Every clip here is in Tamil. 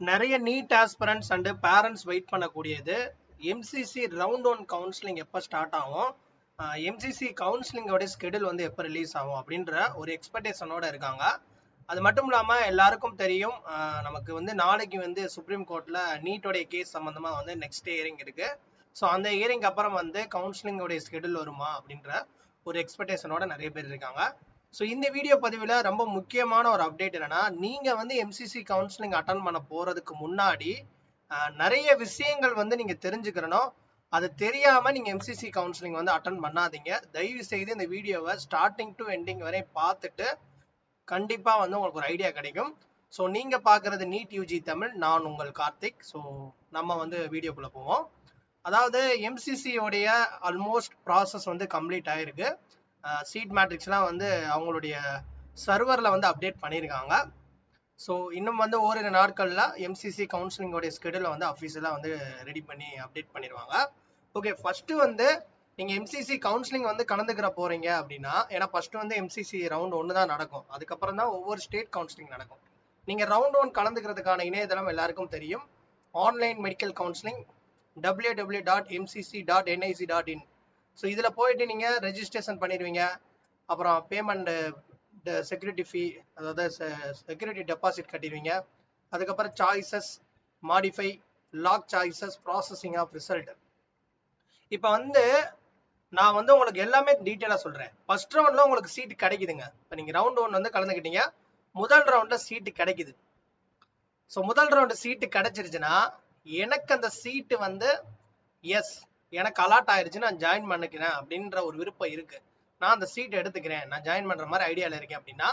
நிறைய NEET aspirants and parents wait பண்ணக்கூடியது. எம்சிசி ரவுண்ட் ஒன் கவுன்சிலிங் எப்போ ஸ்டார்ட் ஆகும்? எம்சிசி கவுன்சிலிங்கோட ஸ்கெடியூல் வந்து எப்போ ரிலீஸ் ஆகும் அப்படின்ற ஒரு எக்ஸ்பெக்டேஷனோட இருக்காங்க. அது மட்டும் இல்லாமல் எல்லாருக்கும் தெரியும் நமக்கு வந்து நாளைக்கு வந்து சுப்ரீம் கோர்ட்டில் நீட்டோடைய கேஸ் சம்மந்தமாக வந்து நெக்ஸ்ட் இயரிங் இருக்குது ஸோ அந்த இயரிங்க்கு அப்புறம் வந்து கவுன்சிலிங்கோடைய ஸ்கெடியூல் வருமா அப்படின்ற ஒரு எக்ஸ்பெக்டேஷனோட நிறைய பேர் இருக்காங்க. ஸோ இந்த வீடியோ பதிவில் ரொம்ப முக்கியமான ஒரு அப்டேட் என்னன்னா நீங்கள் வந்து எம்சிசி கவுன்சிலிங் அட்டன் பண்ண போகிறதுக்கு முன்னாடி நிறைய விஷயங்கள் வந்து நீங்கள் தெரிஞ்சுக்கிறனோ அது தெரியாமல் நீங்கள் எம்சிசி கவுன்சிலிங் வந்து அட்டன் பண்ணாதீங்க. தயவு செய்து இந்த வீடியோவை ஸ்டார்டிங் டு எண்டிங் வரை பார்த்துட்டு கண்டிப்பாக வந்து உங்களுக்கு ஒரு ஐடியா கிடைக்கும். ஸோ நீங்கள் பார்க்குறது நீட் யூஜி தமிழ் நான் உங்கள் கார்த்திக். ஸோ நம்ம வந்து வீடியோக்குள்ளே போவோம். அதாவது எம்சிசியோடைய ஆல்மோஸ்ட் ப்ராசஸ் வந்து கம்ப்ளீட் ஆகிருக்கு சீட் மேட்ரிக்ஸ்லாம் வந்து அவங்களுடைய சர்வரில் வந்து அப்டேட் பண்ணியிருக்காங்க ஸோ இன்னும் வந்து ஓரிரு நாட்களில் எம்சிசி கவுன்சிலிங்கோடைய ஸ்கெடியூலை வந்து அஃபீஷியலாக வந்து ரெடி பண்ணி அப்டேட் பண்ணிடுவாங்க. ஓகே ஃபஸ்ட்டு வந்து நீங்கள் எம்சிசி கவுன்சிலிங் வந்து கலந்துக்கிற போகிறீங்க அப்படின்னா ஏன்னா ஃபஸ்ட்டு வந்து எம்சிசி ரவுண்ட் ஒன்று தான் நடக்கும். அதுக்கப்புறம் தான் ஒவ்வொரு ஸ்டேட் கவுன்சிலிங் நடக்கும். நீங்கள் ரவுண்ட் ஒன் கலந்துக்கிறதுக்கான இணையதளம் எல்லாருக்கும் தெரியும். Online medical counselling W W dot MCC dot NIC dot in so இதில் போயிட்டு நீங்கள் ரெஜிஸ்ட்ரேஷன் பண்ணிடுவீங்க. அப்புறம் பேமெண்ட் செக்யூரிட்டி ஃபீ அதாவது செக்யூரிட்டி டெபாசிட் கட்டிடுவீங்க. அதுக்கப்புறம் choices modify lock choices processing of result இப்போ வந்து நான் வந்து உங்களுக்கு எல்லாமே டீட்டெயிலாக சொல்கிறேன் ஃபர்ஸ்ட் ரவுண்டில் உங்களுக்கு சீட் கிடைக்குதுங்க. இப்போ நீங்கள் ரவுண்ட் ஒன் வந்து கலந்துக்கிட்டீங்க. முதல் ரவுண்டில் சீட்டு கிடைக்குது. ஸோ முதல் ரவுண்டு சீட்டு கிடைச்சிருச்சுன்னா எனக்கு அந்த சீட்டு வந்து எஸ் எனக்கு அலாட் ஆயிருச்சு நான் ஜாயின் பண்ணிக்கிறேன் அப்படின்ற ஒரு விருப்பம் இருக்கு. நான் அந்த சீட் எடுத்துக்கிறேன். நான் ஜாயின் பண்ற மாதிரி ஐடியாவில் இருக்கேன் அப்படின்னா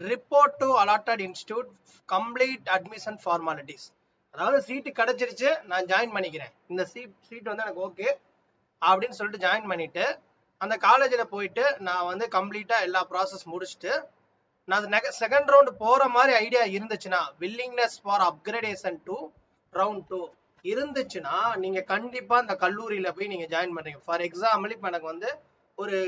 report to allotted institute complete admission formalities அதாவது சீட்டு கிடைச்சிருச்சு நான் ஜாயின் பண்ணிக்கிறேன். இந்த சீட் சீட் வந்து எனக்கு ஓகே அப்படின்னு சொல்லிட்டு ஜாயின் பண்ணிட்டு அந்த காலேஜில் போயிட்டு நான் வந்து கம்ப்ளீட்டாக எல்லா ப்ராசஸ் முடிச்சுட்டு நான் செகண்ட் ரவுண்டு போகிற மாதிரி ஐடியா இருந்துச்சுன்னா willingness for upgradation to round two இருந்துச்சுன்னா நீங்கள் கண்டிப்பாக இந்த கல்லூரியில் போய் நீங்கள் ஜாயின் பண்ணுறீங்க ஃபார் எக்ஸாம்பிள் இப்போ எனக்கு வந்து ஒரு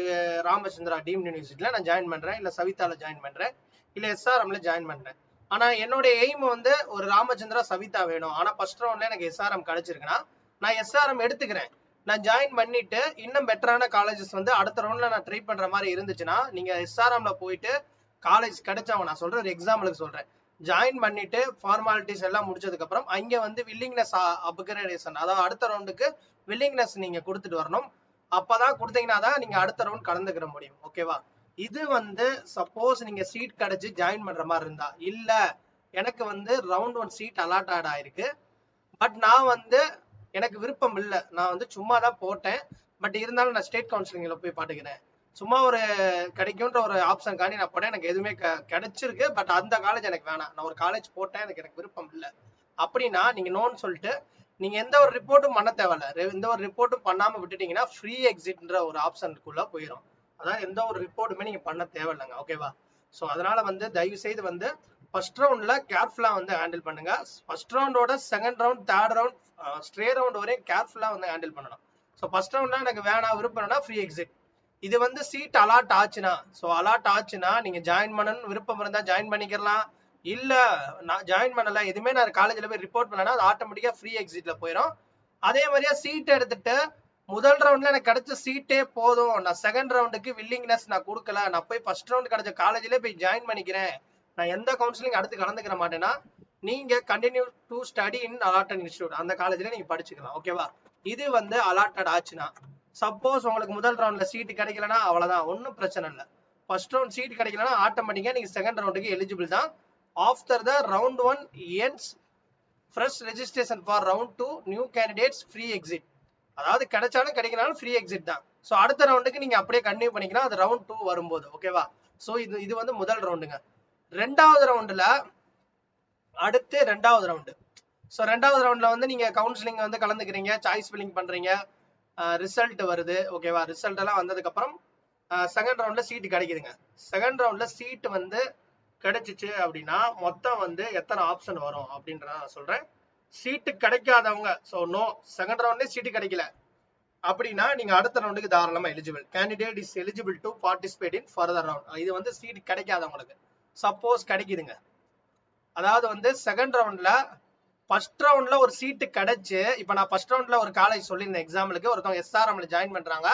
ராமச்சந்திரா டீம் யூனிவர்சிட்டியில் நான் ஜாயின் பண்றேன். இல்லை சவிதால ஜாயின் பண்றேன். இல்லை எஸ்ஆர்எம்ல ஜாயின் பண்ணுறேன் ஆனால் என்னுடைய எய்ம் வந்து ஒரு ராமச்சந்திரா சவிதா வேணும். ஆனால் ஃபர்ஸ்ட் ரவுண்ட்ல எனக்கு எஸ்ஆர்எம் கிடைச்சிருக்குன்னா நான் எஸ்ஆர்எம் எடுத்துக்கிறேன். நான் ஜாயின் பண்ணிட்டு இன்னும் பெட்டரான காலேஜஸ் வந்து அடுத்த ரவுண்ட்ல நான் ட்ரை பண்ற மாதிரி இருந்துச்சுன்னா நீங்க எஸ்ஆர்எம்ல போயிட்டு காலேஜ் கிடைச்சவங்க நான் சொல்றேன் ஒரு எக்ஸாம்பிளுக்கு சொல்றேன். ஜாயின் பண்ணிட்டு ஃபார்மாலிட்டிஸ் எல்லாம் முடிச்சதுக்கு அப்புறம் அங்க வந்து வில்லிங்னஸ் அப்கிரேடேஷன் அதாவது அடுத்த ரவுண்டுக்கு வில்லிங்னஸ் நீங்க கொடுத்துட்டு வரணும். அப்பதான் கொடுத்தீங்கன்னா தான் நீங்க அடுத்த ரவுண்ட் கலந்துக்கிற முடியும். ஓகேவா இது வந்து சப்போஸ் நீங்க சீட் கிடைச்சி ஜாயின் பண்ற மாதிரி இருந்தா இல்ல எனக்கு வந்து ரவுண்ட் ஒன் சீட் அலாட் ஆயிருக்கு. பட் நான் வந்து எனக்கு விருப்பம் இல்லை. நான் வந்து சும்மா தான் போட்டேன். பட் இருந்தாலும் நான் ஸ்டேட் கவுன்சிலிங்கில் போய் பாட்டுக்கிறேன் சும்மா ஒரு கிடைக்கும்ன்ற ஒரு ஆப்ஷன் காண்டி நான் போனேன். எனக்கு எதுவுமே கிடைச்சிருக்கு. பட் அந்த காலேஜ் எனக்கு வேணாம். நான் ஒரு காலேஜ் போட்டேன். எனக்கு எனக்கு விருப்பம் இல்லை. அப்படின்னா நீங்க நோன்னு சொல்லிட்டு நீங்க எந்த ஒரு ரிப்போர்ட்டும் பண்ண தேவையில்ல. எந்த ஒரு ரிப்போர்ட்டும் பண்ணாம விட்டுட்டீங்கன்னா ஃப்ரீ எக்ஸிட்ன்ற ஒரு ஆப்ஷனுக்குள்ள போயிடும் அதாவது எந்த ஒரு ரிப்போர்ட்டுமே நீங்க பண்ண தேவையில்லைங்க. ஓகேவா ஸோ அதனால வந்து தயவு செய்து வந்து ஃபர்ஸ்ட் ரவுண்ட்ல கேர்ஃபுல்லா வந்து ஹேண்டில் பண்ணுங்க. First ரவுண்டோட second round third round stray round வரையும் கேர்ஃபுல்லா வந்து ஹேண்டில் பண்ணணும். ஸோ ஃபர்ஸ்ட் ரவுண்ட்னா எனக்கு வேணாம். விருப்பம்னா ஃப்ரீ எக்ஸிட் இது வந்து சீட் அலாட் ஆச்சுன்னா. ஸோ அலாட் ஆச்சுன்னா நீங்க ஜாயின் பண்ணணும்னு விருப்பம் இருந்தா ஜாயின் பண்ணிக்கலாம் இல்ல நான் ஜாயின் பண்ணல எதுவுமே நான் காலேஜ்ல போய் ரிப்போர்ட் பண்ணேன்னா அது ஆட்டோமேட்டிக்கா ஃப்ரீ எக்ஸிட்ல போயிடும் அதே மாதிரியா சீட் எடுத்துட்டு முதல் ரவுண்ட்ல எனக்கு கிடைச்ச சீட்டே போதும். நான் செகண்ட் ரவுண்டுக்கு வில்லிங்னஸ் நான் கொடுக்கல. நான் போய் ஃபர்ஸ்ட் ரவுண்ட் கிடைச்ச காலேஜ்ல போய் ஜாயின் பண்ணிக்கிறேன். நான் எந்த கவுன்சிலிங் அடுத்து கலந்துக்கிற மாட்டேன்னா நீங்க continue to study in allotted institute அந்த காலேஜ்ல நீங்க படிச்சுக்கலாம். ஓகேவா இது வந்து அலாட்டட் ஆச்சுன்னா. சப்போஸ் உங்களுக்கு முதல் ரவுண்ட்ல சீட் கிடைக்கலனா அவ்வளவுதான் ஒன்றும் பிரச்சனை இல்லை. ஃபர்ஸ்ட் ரவுண்ட் சீட் கிடைக்கலனா ஆட்டோமேட்டிக்கா நீங்க செகண்ட் ரவுண்டுக்கு எலிஜிபிள் தான். After the round one ends fresh registration for round two new candidates free exit அதாவது கிடைச்சாலும் கிடைக்கனாலும் ஃப்ரீ எக்ஸிட் தான். ஸோ அடுத்த ரவுண்டுக்கு நீங்க அப்படியே கண்டினியூ பண்ணிக்கலாம். அது ரவுண்ட் டூ வரும்போது ஓகேவா ஸோ இது இது வந்து முதல் ரவுண்டுங்க ரெண்டாவது ரவுண்டுல அடுத்து ரெண்டாவது ரவுண்டு ஸோ ரெண்டாவது ரவுண்ட்ல வந்து நீங்க கவுன்சிலிங் வந்து கலந்துக்கிறீங்க சாய்ஸ் ஃபில்லிங் பண்றீங்க. ரிசல்ட் வருது. ஓகேவா ரிசல்ட் எல்லாம் வந்ததுக்கு அப்புறம் செகண்ட் ரவுண்ட்ல சீட் கிடைக்குதுங்க. செகண்ட் ரவுண்ட்ல சீட் வந்து கிடைச்சிச்சு அப்படின்னா மொத்தம் வந்து எத்தனை ஆப்ஷன் வரும் அப்படின்றத நான் சொல்றேன். சீட்டு கிடைக்காதவங்க ஸோ நோ செகண்ட் ரவுண்டே சீட்டு கிடைக்கல. அப்படின்னா நீங்க அடுத்த ரவுண்டுக்கு தாராளமா eligible candidate is eligible to participate in further round இது வந்து சீட் கிடைக்காதவங்களுக்கு. சப்போஸ் கிடைக்குதுங்க. அதாவது வந்து செகண்ட் ரவுண்ட்ல ஃபர்ஸ்ட் ரவுண்ட்ல ஒரு சீட்டு கிடைச்சு இப்போ நான் ஃபர்ஸ்ட் ரவுண்ட்ல ஒரு காலேஜ் சொல்லியிருந்தேன் எக்ஸாம்பிளுக்கு ஒருத்தவங்க எஸ்ஆர்எம்ல ஜாயின் பண்றாங்க.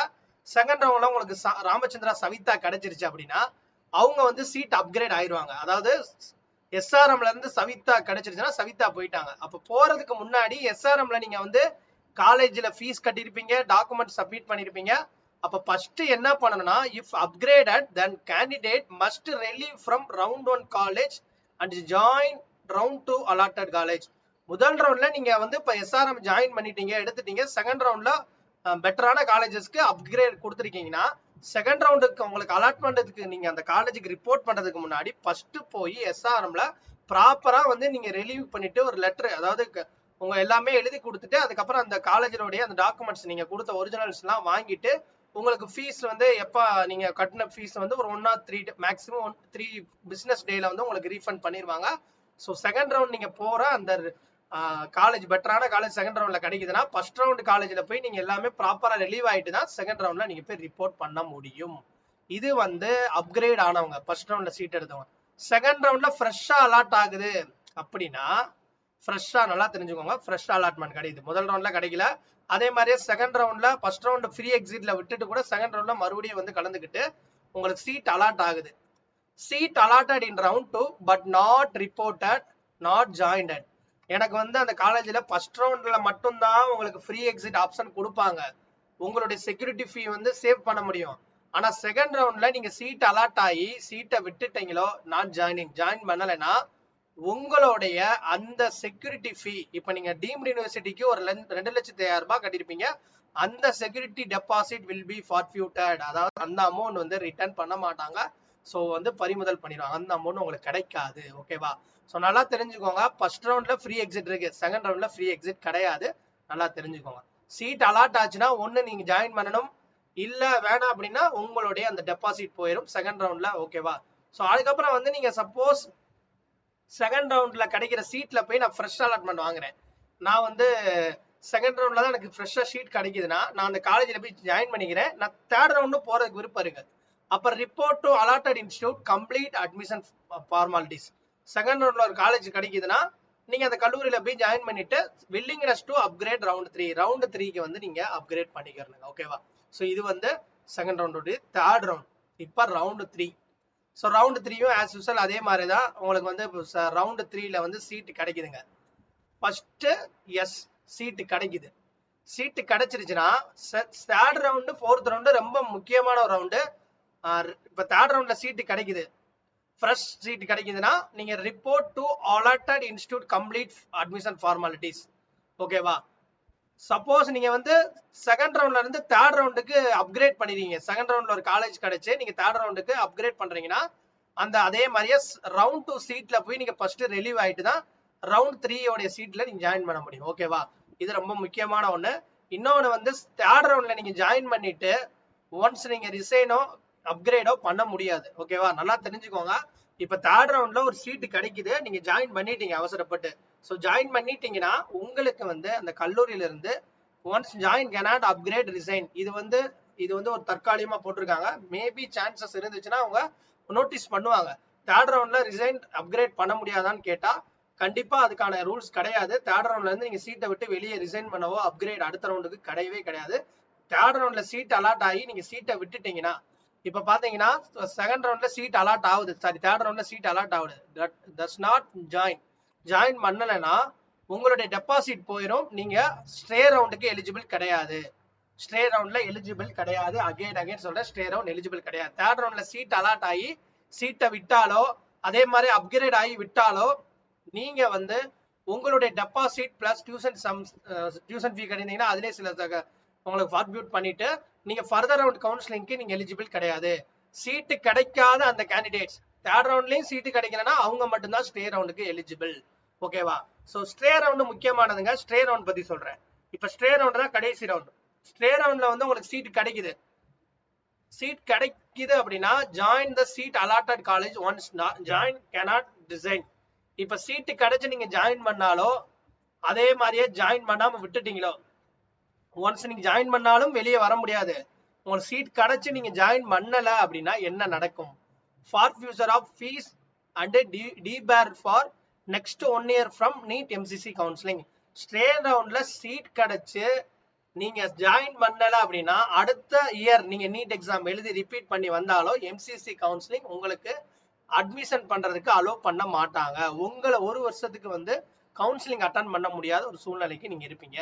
செகண்ட் ரவுண்ட்ல உங்களுக்கு ச- ராமச்சந்திரா சவிதா கிடைச்சிருச்சு அப்படின்னா அவங்க வந்து சீட் அப்கிரேட் ஆயிருவாங்க. அதாவது எஸ்ஆர்எம்ல இருந்து சவிதா கிடைச்சிருச்சுன்னா சவிதா போயிட்டாங்க. அப்ப போறதுக்கு முன்னாடி எஸ்ஆர்எம்ல நீங்க வந்து காலேஜ்ல ஃபீஸ் கட்டியிருப்பீங்க டாக்குமெண்ட் சப்மிட் பண்ணிருப்பீங்க அப்ப ஃபர்ஸ்ட் என்ன பண்ணணும்னா if upgraded then candidate must relieve from round one college and join round two allotted college முதல் ரவுண்ட்ல நீங்க வந்து இப்ப எஸ்ஆர்எம் ஜாயின் பண்ணிட்டீங்க எடுத்துட்டீங்க. செகண்ட் ரவுண்ட்ல பெட்டரான காலேஜஸ்க்கு அப்கிரேட் கொடுத்துருக்கீங்கன்னா செகண்ட் ரவுண்டுக்கு உங்களுக்கு அலாட்மெண்ட்டுக்கு நீங்க அந்த காலேஜுக்கு ரிப்போர்ட் பண்றதுக்கு முன்னாடி ஃபர்ஸ்ட் போய் எஸ்ஆர்எம்ல ப்ராப்பரா வந்து நீங்க ரிலீவ் பண்ணிட்டு ஒரு லெட்டர் அதாவது உங்க எல்லாமே எழுதி கொடுத்துட்டு அதுக்கப்புறம் அந்த காலேஜினுடைய அந்த டாக்குமெண்ட்ஸ் நீங்க கொடுத்த ஒரிஜினல்ஸ் எல்லாம் வாங்கிட்டு உங்களுக்கு ஃபீஸ் வந்து எப்போ நீங்க கட்டின ஃபீஸ் வந்து ஒரு one or three maximum one three business டேல வந்து உங்களுக்கு ரீஃபண்ட் பண்ணிடுவாங்க ஸோ செகண்ட் ரவுண்ட் நீங்க போற அந்த காலேஜ் பெட்டரான காலேஜ் செகண்ட் ரவுண்ட்ல கிடைக்குதுன்னா ஃபர்ஸ்ட் ரவுண்ட் காலேஜ்ல போய் நீங்க எல்லாமே ப்ராப்பரா ரிலீவ் ஆயிட்டு தான் செகண்ட் ரவுண்ட்ல நீங்க போய் ரிப்போர்ட் பண்ண முடியும். இது வந்து அப்கிரேட் ஆனவங்க ஃபர்ஸ்ட் ரவுண்ட்ல சீட் எடுத்தவங்க. செகண்ட் ரவுண்ட்ல ஃப்ரெஷ்ஷா அலாட் ஆகுது. அப்படின்னா ஃப்ரெஷ்ஷா நல்லா தெரிஞ்சுக்கோங்க ஃப்ரெஷ் அலாட்மெண்ட் கிடைக்குது. முதல் ரவுண்ட்ல கிடைக்கல. அதே மாதிரியே செகண்ட் ரவுண்ட்ல ஃபர்ஸ்ட் ரவுண்ட் ஃப்ரீ எக்ஸிட்ல விட்டுட்டு கூட செகண்ட் ரவுண்ட்ல மறுபடியும் வந்து கலந்துக்கிட்டு உங்களுக்கு சீட் அலாட் ஆகுது. Seat allotted in round two but not reported not joined எனக்கு வந்து அந்த காலேஜ்ல ஃபர்ஸ்ட் ரவுண்ட்ல மட்டும்தான் உங்களுக்கு ஃப்ரீ எக்ஸிட் ஆப்ஷன் கொடுப்பாங்க. உங்களுடைய செக்யூரிட்டி ஃபீ வந்து சேவ் பண்ண முடியும். ஆனா செகண்ட் ரவுண்ட்ல நீங்க சீட் அலாட் ஆகி சீட்டை விட்டுட்டீங்களோ நான் ஜாயினிங் ஜாயின் பண்ணலைன்னா உங்களுடைய அந்த செக்யூரிட்டி ஃபீ இப்போ நீங்க டீம்டு யூனிவர்சிட்டிக்கு ஒரு ரெண்டு லட்சத்தி ஐயாயிரம் ரூபாய் கட்டியிருப்பீங்க. அந்த security deposit will be forfeited அதாவது அந்த அமௌண்ட் வந்து ரிட்டர்ன் பண்ண மாட்டாங்க. ஸோ வந்து பறிமுதல் பண்ணிடுவாங்க. அந்த அமௌண்ட் உங்களுக்கு கிடைக்காது. ஓகேவா ஸோ நல்லா தெரிஞ்சுக்கோங்க. ஃபர்ஸ்ட் ரவுண்ட்ல ஃப்ரீ எக்ஸிட் இருக்கு. செகண்ட் ரவுண்ட்ல ஃப்ரீ எக்ஸிட் கிடையாது. நல்லா தெரிஞ்சுக்கோங்க. சீட் அலாட் ஆச்சுன்னா ஒன்று நீங்க ஜாயின் பண்ணணும். இல்ல வேணாம் அப்படின்னா உங்களுடைய அந்த டெபாசிட் போயிடும் செகண்ட் ரவுண்ட்ல ஓகேவா ஸோ அதுக்கப்புறம் வந்து நீங்க சப்போஸ் செகண்ட் ரவுண்ட்ல கிடைக்கிற சீட்ல போய் நான் ஃப்ரெஷ் அலாட்மெண்ட் வாங்குறேன். நான் வந்து செகண்ட் ரவுண்ட்ல தான் எனக்கு ஃப்ரெஷ்ஷாக ஷீட் கிடைக்குதுன்னா நான் அந்த காலேஜில் போய் ஜாயின் பண்ணிக்கிறேன். நான் தேர்ட் ரவுண்டும் போகிறதுக்கு விருப்பம் இருக்கு. அப்போ report to allotted institute complete admission formalities second ரவுண்டில் ஒரு காலேஜ் கிடைக்குதுன்னா நீங்கள் அந்த கல்லூரியில் போய் ஜாயின் பண்ணிட்டு willingness to upgrade round three round த்ரீக்கு வந்து நீங்கள் அப்கிரேட் பண்ணிக்கிறனுங்க ஓகேவா ஸோ இது வந்து செகண்ட் ரவுண்டோட தேர்ட் ரவுண்ட் இப்போ ரவுண்டு த்ரீ ஸோ ரவுண்டு த்ரீயும் ஆஸ் யூஸ்வல் அதே மாதிரி தான் உங்களுக்கு வந்து ரவுண்டு த்ரீல வந்து சீட்டு கிடைக்குதுங்க. ஃபஸ்ட்டு எஸ் சீட்டு கிடைக்குது. சீட்டு கிடைச்சிருச்சுன்னா தேர்ட் ரவுண்டு ஃபோர்த் ரவுண்டு ரொம்ப முக்கியமான ஒரு ரவுண்டு இப்போ தேர்ட் ரவுண்ட்ல சீட்டு கிடைக்குது. ஃப்ரெஷ் சீட் கிடைக்குதுன்னா நீங்க report to allotted institute complete admission formalities ஓகேவா சப்போஸ் நீங்க வந்து செகண்ட் ரவுண்ட்ல இருந்து தேர்ட் ரவுண்டுக்கு அப்கிரேட் பண்ணிருக்கீங்க. செகண்ட் ரவுண்ட்ல ஒரு காலேஜ் கிடைச்சு நீங்க தேர்ட் ரவுண்டுக்கு அப்கிரேட் பண்றீங்கன்னா அந்த அதே மாதிரியே ரவுண்ட் டூ சீட்ல போய் நீங்க ஃபர்ஸ்ட் ரிலீவ் ஆயிட்டு தான் ரவுண்ட் த்ரீயோடைய சீட்ல நீங்க ஜாயின் பண்ண முடியும். ஓகேவா இது ரொம்ப முக்கியமான ஒண்ணு. இன்னொன்னு வந்து தேர்ட் ரவுண்ட்ல நீங்க ஜாயின் பண்ணிட்டு ஒன்ஸ் நீங்க ரிசைனோ அப்கிரேடோ பண்ண முடியாது. ஓகேவா நல்லா தெரிஞ்சுக்கோங்க. இப்ப தேர்ட் ரவுண்ட்ல ஒரு சீட்டு கிடைக்குது. நீங்க ஜாயின் பண்ணிட்டீங்க அவசரப்பட்டு. ஸோ ஜாயின் பண்ணிட்டீங்கன்னா உங்களுக்கு வந்து அந்த கல்லூரியில இருந்து once join cannot upgrade resign இது வந்து இது வந்து ஒரு தற்காலிகமா போட்டிருக்காங்க. மேபி சான்சஸ் இருந்துச்சுன்னா அவங்க நோட்டீஸ் பண்ணுவாங்க. தேர்ட் ரவுண்ட்ல ரிசைன் அப்கிரேட் பண்ண முடியாதான்னு கேட்டா கண்டிப்பா அதுக்கான ரூல்ஸ் கிடையாது. தேர்ட் ரவுண்ட்ல இருந்து நீங்க சீட்டை விட்டு வெளியே ரிசைன் பண்ணவோ அப்கிரேட் அடுத்த ரவுண்டுக்கு கிடையவே கிடையாது. தேர்ட் ரவுண்ட்ல சீட் அலாட் ஆகி நீங்க சீட்டை விட்டுட்டீங்கன்னா இப்ப பாத்தீங்கன்னா செகண்ட் ரவுண்ட்ல சீட் அலாட் ஆகுது. சாரி தேர்ட் ரவுண்ட்ல சீட் அலாட் ஆகுது. தட்ஸ் நாட் ஜாயின் ஜாயின் பண்ணலைன்னா உங்களுடைய டெபாசிட் போயிடும் நீங்க ஸ்ட்ரே ரவுண்டுக்கு எலிஜிபிள் கிடையாது. ஸ்ட்ரே ரவுண்ட்ல எலிஜிபிள் கிடையாது. அகைன் அகைன் சொல்றேன் ஸ்ட்ரே ரவுண்ட் எலிஜிபிள் கிடையாது. தேர்ட் ரவுண்ட்ல சீட் அலாட் ஆகி சீட்டை விட்டாலோ அதே மாதிரி அப்கிரேட் ஆகி விட்டாலோ நீங்க வந்து உங்களுடைய deposit plus tuition sum tuition fee கிடைந்தீங்கன்னா அதிலே சில உங்களுக்கு ஃபார்பியூட் பண்ணிட்டு நீங்க ஃபர்தர் ரவுண்ட் கவுன்சிலிங்க்கு நீங்க எலிஜிபிள் கிடையாது. சீட்டு கிடைக்காத அந்த கேண்டிடேட்ஸ் தேர்ட் ரவுண்ட்லயும் சீட்டு கிடைக்கலன்னா அவங்க மட்டும்தான் ஸ்டே ரவுண்டுக்கு எலிஜிபிள் ஓகேவா சோ ஸ்ட்ரே ரவுண்ட் முக்கியமானதுங்க. ஸ்ட்ரே ரவுண்ட் பத்தி சொல்றேன். இப்ப ஸ்ட்ரே ரவுண்ட் தான் கடைசி ரவுண்ட் ஸ்ட்ரே ரவுண்ட்ல வந்து உங்களுக்கு சீட் கிடைக்குது. சீட் கிடைக்குது அப்படின்னா join the seat allotted college once join cannot design இப்ப சீட்டு கிடைச்சு நீங்க ஜாயின் பண்ணாலோ அதே மாதிரியே ஜாயின் பண்ணாம விட்டுட்டீங்களோ ஒன்ஸ் நீங்க ஜாயின் பண்ணாலும் வெளியே வர முடியாது. உங்களுக்கு சீட் கிடைச்சு நீங்க ஜாயின் பண்ணல அப்படின்னா என்ன நடக்கும்? For future of fees and debar for next one year from NEET MCC counselling stray ரவுண்ட்ல சீட் கிடைச்சு நீங்க ஜாயின் பண்ணல அப்படின்னா அடுத்த இயர் நீங்க நீட் எக்ஸாம் எழுதி ரிப்பீட் பண்ணி வந்தாலும் எம்சிசி கவுன்சிலிங் உங்களுக்கு அட்மிஷன் பண்றதுக்கு அலோவ் பண்ண மாட்டாங்க. உங்களை ஒரு வருஷத்துக்கு வந்து கவுன்சிலிங் அட்டன் பண்ண முடியாத ஒரு சூழ்நிலைக்கு நீங்க இருப்பீங்க.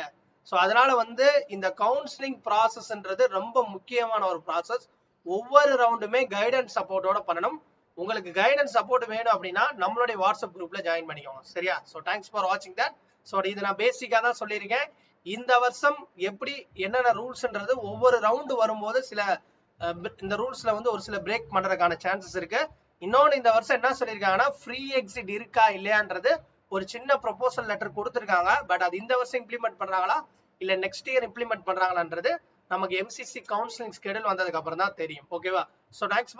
ஸோ அதனால வந்து இந்த கவுன்சிலிங் ப்ராசஸ்ன்றது ரொம்ப முக்கியமான ஒரு ப்ராசஸ் ஒவ்வொரு ரவுண்டுமே கைடன்ஸ் சப்போர்ட்டோட பண்ணணும். உங்களுக்கு கைடன்ஸ் சப்போர்ட் வேணும் அப்படின்னா நம்மளுடைய வாட்ஸ்அப் குரூப்ல ஜாயின் பண்ணிக்கோங்க. சரியா? ஸோ தேங்க்ஸ் ஃபார் வாட்சிங் தட் ஸோ இது நான் பேசிக்காக தான் சொல்லியிருக்கேன். இந்த வருஷம் எப்படி என்னென்ன ரூல்ஸ்ன்றது ஒவ்வொரு ரவுண்டு வரும்போது சில இந்த ரூல்ஸ்ல வந்து ஒரு சில பிரேக் பண்றதுக்கான சான்சஸ் இருக்கு. இன்னொன்னு இந்த வருஷம் என்ன சொல்லியிருக்காங்கன்னா ஃப்ரீ எக்ஸிட் இருக்கா இல்லையான்றது ஒரு சின்ன ப்ரொபோசல் லெட்டர் கொடுத்துருக்காங்க. பட் அது இந்த வருஷம் இம்ப்ளிமெண்ட் பண்றாங்களா? இல்ல நெக்ஸ்ட் இயர் இம்ப்ளிமெண்ட் பண்றாங்களான்றது நமக்கு எம்சிசி கவுன்சிலிங் ஸ்கெடியூல் வந்ததுக்கு அப்புறம் தான் தெரியும் ஓகேவா சோ தேங்க்ஸ்